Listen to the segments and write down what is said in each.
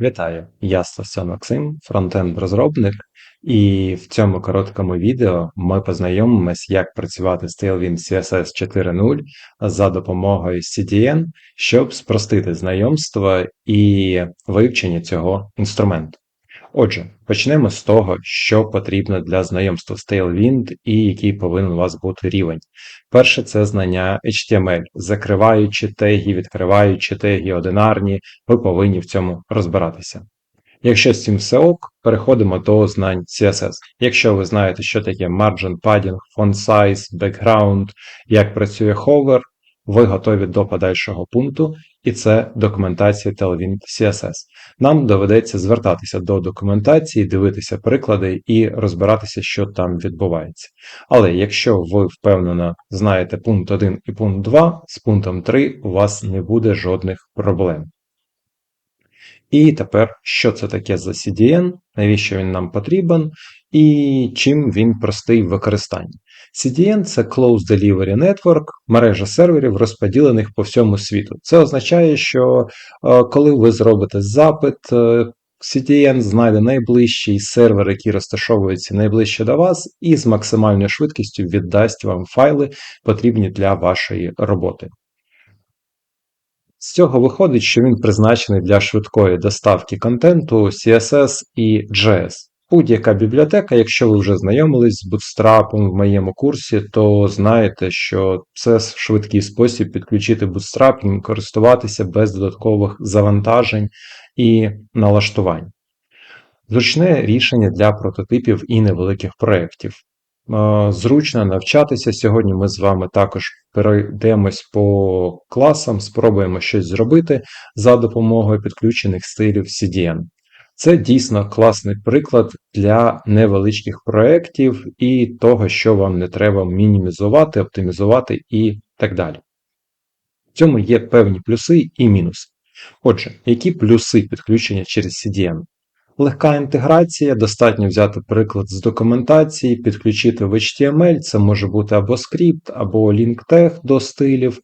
Вітаю! Я Стасян Максим, фронтенд-розробник, і в цьому короткому відео ми познайомимось, як працювати з Tailwind CSS 4.0 за допомогою CDN, щоб спростити знайомство і вивчення цього інструменту. Отже, почнемо з того, що потрібно для знайомства з Tailwind і який повинен у вас бути рівень. Перше це знання HTML. Закриваючи теги, відкриваючи теги одинарні, ви повинні в цьому розбиратися. Якщо з цим все ок, переходимо до знань CSS. Якщо ви знаєте, що таке margin padding, font size, background, як працює hover, ви готові до подальшого пункту, і це документація Tailwind CSS. Нам доведеться звертатися до документації, дивитися приклади і розбиратися, що там відбувається. Але якщо ви впевнено знаєте пункт 1 і пункт 2, з пунктом 3 у вас не буде жодних проблем. І тепер, що це таке за CDN, навіщо він нам потрібен, і чим він простий в використанні. CDN це Closed Delivery Network, мережа серверів, розподілених по всьому світу. Це означає, що е, коли ви зробите запит, е, CDN знайде найближчий сервер, який розташовується найближче до вас, і з максимальною швидкістю віддасть вам файли, потрібні для вашої роботи. З цього виходить, що він призначений для швидкої доставки контенту CSS і JS. Будь-яка бібліотека, якщо ви вже знайомились з Bootstrap в моєму курсі, то знаєте, що це швидкий спосіб підключити Bootstrap і користуватися без додаткових завантажень і налаштувань. Зручне рішення для прототипів і невеликих проєктів. Зручно навчатися. Сьогодні ми з вами також перейдемось по класам, спробуємо щось зробити за допомогою підключених стилів CDN. Це дійсно класний приклад для невеличких проєктів і того, що вам не треба мінімізувати, оптимізувати і так далі. В цьому є певні плюси і мінуси. Отже, які плюси підключення через CDN? Легка інтеграція, достатньо взяти приклад з документації, підключити в HTML, це може бути або скрипт, або лінктег до стилів.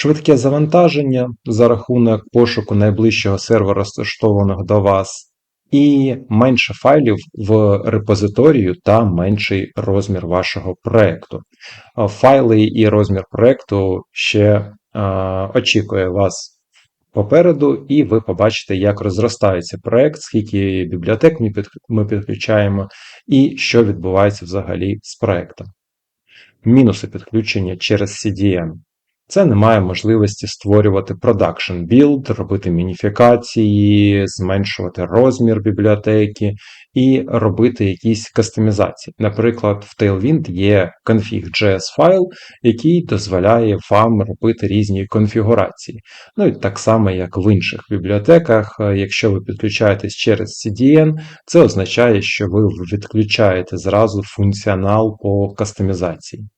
Швидке завантаження за рахунок пошуку найближчого сервера розташованого до вас, і менше файлів в репозиторію та менший розмір вашого проєкту. Файли і розмір проєкту ще е, очікує вас попереду, і ви побачите, як розростається проект, скільки бібліотек ми підключаємо, і що відбувається взагалі з проектом. Мінуси підключення через CDN. Це немає можливості створювати production build, робити мініфікації, зменшувати розмір бібліотеки і робити якісь кастомізації. Наприклад, в Tailwind є config.js файл, який дозволяє вам робити різні конфігурації. Ну і так само, як в інших бібліотеках, якщо ви підключаєтесь через CDN, це означає, що ви відключаєте зразу функціонал по кастомізації.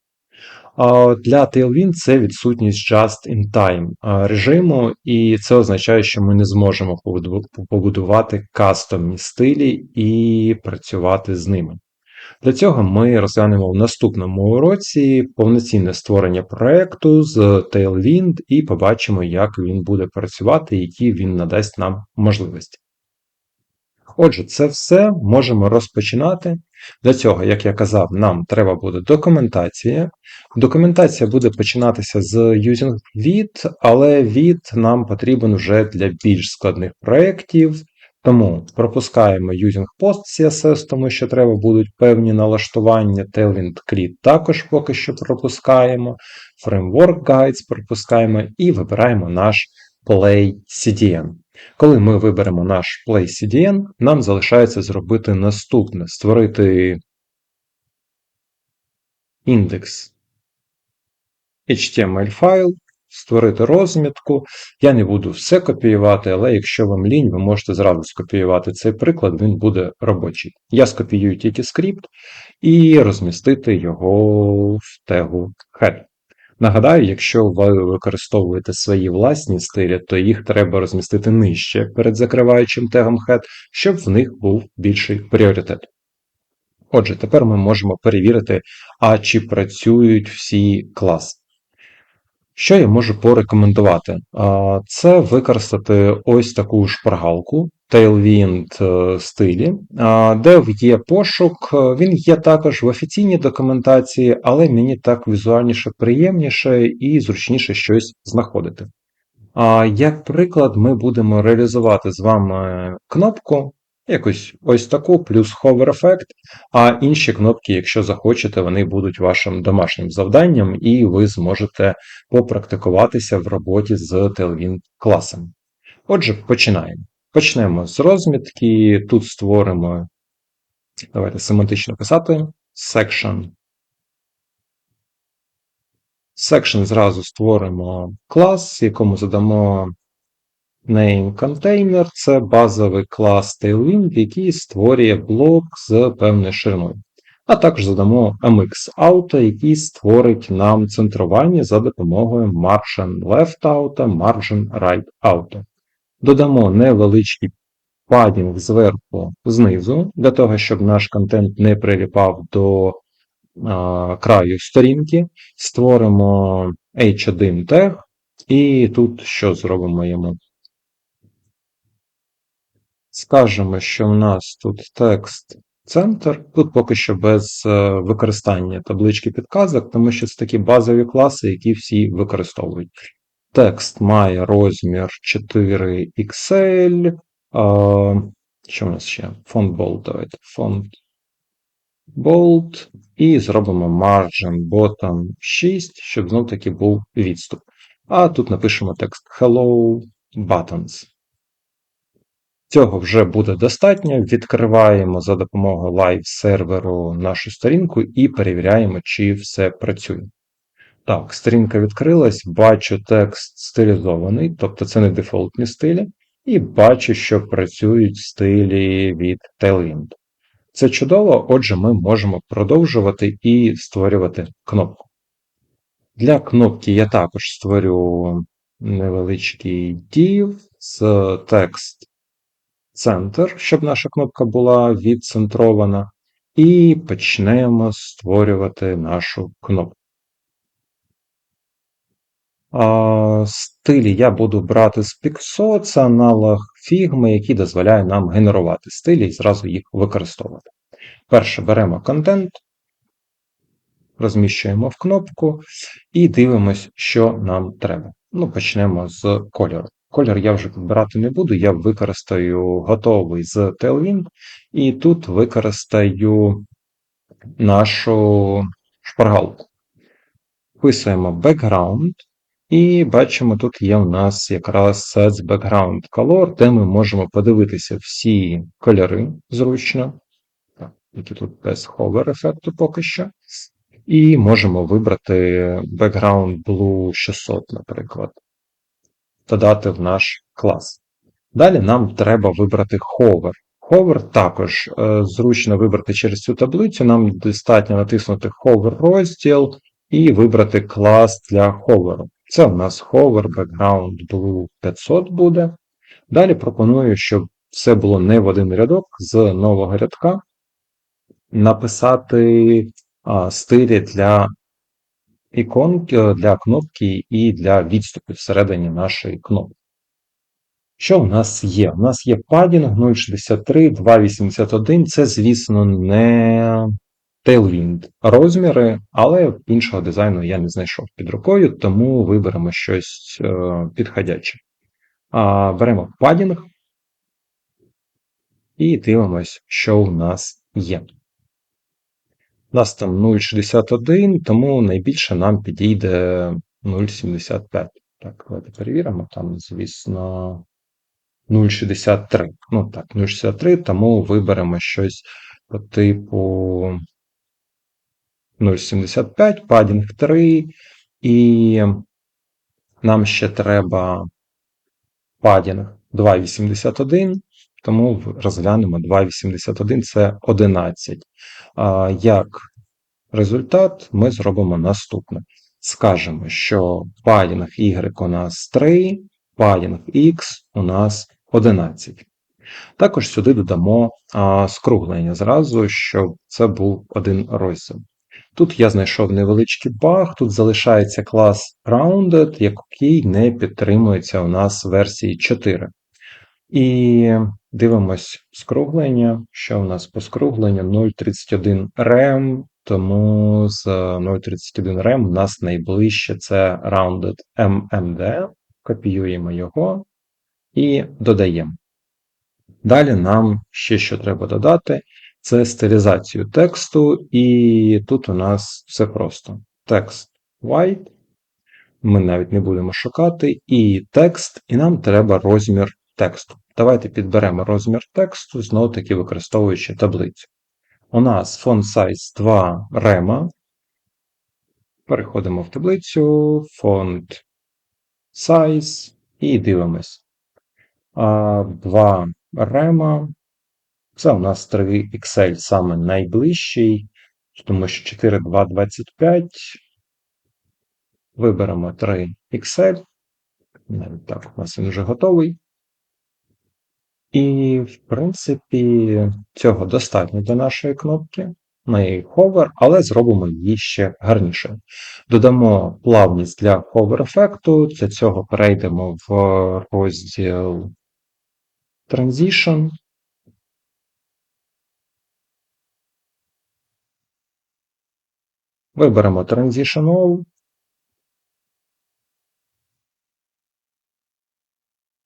Для Tailwind це відсутність just-in-time режиму, і це означає, що ми не зможемо побудувати кастомні стилі і працювати з ними. Для цього ми розглянемо в наступному уроці повноцінне створення проєкту з Tailwind і побачимо, як він буде працювати які він надасть нам можливості. Отже, це все можемо розпочинати. Для цього, як я казав, нам треба буде документація. Документація буде починатися з using від, але від нам потрібен вже для більш складних проєктів. Тому пропускаємо using post CSS, тому що треба будуть певні налаштування. Tailwind Crit також поки що пропускаємо. Framework Guides пропускаємо і вибираємо наш Play CDN. Коли ми виберемо наш PlayCDN, нам залишається зробити наступне: створити індекс HTML файл, створити розмітку. Я не буду все копіювати, але якщо вам лінь, ви можете зразу скопіювати цей приклад, він буде робочий. Я скопіюю тільки скрипт і розмістити його в тегу head. Нагадаю, якщо ви використовуєте свої власні стилі, то їх треба розмістити нижче перед закриваючим тегом head, щоб в них був більший пріоритет. Отже, тепер ми можемо перевірити, а чи працюють всі класи. Що я можу порекомендувати? Це використати ось таку шпаргалку Tailwind е, стилі, де є пошук, він є також в офіційній документації, але мені так візуальніше приємніше і зручніше щось знаходити. Як приклад, ми будемо реалізувати з вами кнопку, якось ось таку, плюс hover ефект, а інші кнопки, якщо захочете, вони будуть вашим домашнім завданням, і ви зможете попрактикуватися в роботі з Tailwind класом. Отже, починаємо. Почнемо з розмітки. Тут створимо, давайте семантично писати, section. Section зразу створимо клас, якому задамо name container. Це базовий клас Tailwind, який створює блок з певною шириною. А також задамо MX Auto, який створить нам центрування за допомогою Margin Left Auto, Margin Right Auto. Додамо невеличкий падінг зверху знизу, для того, щоб наш контент не приліпав до а, краю сторінки. Створимо H1 тег, і тут що зробимо йому? Скажемо, що в нас тут текст центр. Тут поки що без е, використання таблички підказок, тому що це такі базові класи, які всі використовують. Текст має розмір 4 XL. Що в нас ще? Фонд bold, давайте. Фонд bold. І зробимо margin bottom 6, щоб знов таки був відступ. А тут напишемо текст Hello Buttons. Цього вже буде достатньо. Відкриваємо за допомогою лайв-серверу нашу сторінку і перевіряємо, чи все працює. Так, сторінка відкрилась, бачу текст стилізований, тобто це не дефолтні стилі, і бачу, що працюють стилі від Tailwind. Це чудово, отже, ми можемо продовжувати і створювати кнопку. Для кнопки я також створю невеличкий div з текст центр, щоб наша кнопка була відцентрована, і почнемо створювати нашу кнопку. Стилі я буду брати з Pixo, це аналог Figma, який дозволяє нам генерувати стилі і зразу їх використовувати. Перше беремо контент, розміщуємо в кнопку і дивимось, що нам треба. Ну, Почнемо з кольору. Колір я вже підбирати не буду, я використаю готовий з Tailwind, і тут використаю нашу шпаргалку. Вписуємо background. І бачимо, тут є у нас якраз Sets Background Color, де ми можемо подивитися всі кольори зручно, які тут без hover ефекту поки що. І можемо вибрати Background Blue 600, наприклад, додати в наш клас. Далі нам треба вибрати Hover. Hover також е, зручно вибрати через цю таблицю. Нам достатньо натиснути Hover розділ і вибрати клас для ховеру. Це у нас hover background blue 500 буде. Далі пропоную, щоб все було не в один рядок з нового рядка. Написати а, стилі для іконки, для кнопки і для відступів всередині нашої кнопки. Що у нас є? У нас є падінг 0,63, 2,81. Це, звісно, не Tailwind розміри, але іншого дизайну я не знайшов під рукою, тому виберемо щось е, підходяче. Беремо падінг і дивимось, що у нас є. У нас там 0,61, тому найбільше нам підійде 0,75. Так, давайте перевіримо. Там, звісно, 0,63. Ну так, 0,63, тому виберемо щось по типу 0,75, падінг 3, і нам ще треба падінг 2,81, тому розглянемо 2,81 це 11. Як результат, ми зробимо наступне. Скажемо, що падінг Y у нас 3, падінг X у нас 11. Також сюди додамо скруглення зразу, щоб це був один розділ. Тут я знайшов невеличкий баг, тут залишається клас Rounded, який не підтримується у нас версії 4. І дивимось скруглення. Що у нас по скругленню 0,31 рем, тому з 0,31 рем у нас найближче це Rounded MMD. Копіюємо його і додаємо. Далі нам ще що треба додати, це стилізацію тексту, і тут у нас все просто. Текст white, ми навіть не будемо шукати, і текст, і нам треба розмір тексту. Давайте підберемо розмір тексту, знову таки використовуючи таблицю. У нас font size 2 рема. Переходимо в таблицю, font size і дивимось. 2 рема. Це у нас 3 Excel саме найближчий, тому що 4225. Виберемо 3 Excel. Навіть так, у нас він вже готовий. І, в принципі, цього достатньо для нашої кнопки. Ми ховер, але зробимо її ще гарніше. Додамо плавність для ховер ефекту. Для цього перейдемо в розділ Transition. Виберемо Transition All.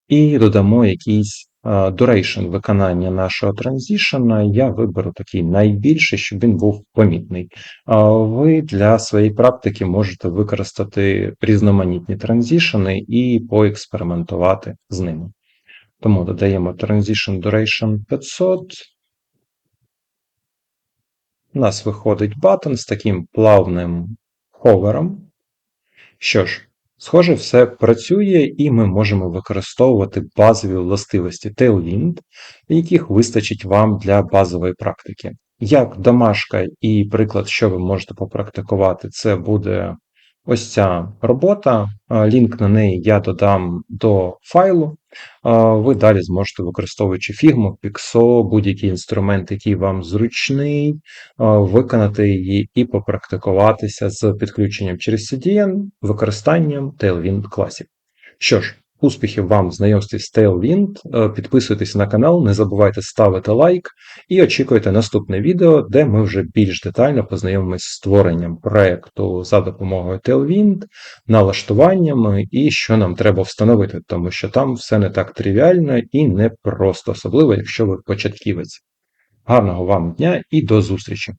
І додамо якийсь duration виконання нашого транзішена. Я виберу такий найбільший, щоб він був помітний. Ви для своєї практики можете використати різноманітні транзішени і поекспериментувати з ними. Тому додаємо Transition Duration 500. У нас виходить батон з таким плавним ховером. Що ж, схоже, все працює, і ми можемо використовувати базові властивості Tailwind, яких вистачить вам для базової практики. Як домашка і приклад, що ви можете попрактикувати, це буде ось ця робота. Лінк на неї я додам до файлу. Ви далі зможете, використовуючи Figma, Pixo, будь-який інструмент, який вам зручний, виконати її і попрактикуватися з підключенням через CDN, використанням Tailwind класів. Що ж, Успіхів вам в знайомстві з Tailwind, е, підписуйтесь на канал, не забувайте ставити лайк і очікуйте наступне відео, де ми вже більш детально познайомимося з створенням проєкту за допомогою Tailwind, налаштуваннями і що нам треба встановити, тому що там все не так тривіально і не просто, особливо, якщо ви початківець. Гарного вам дня і до зустрічі!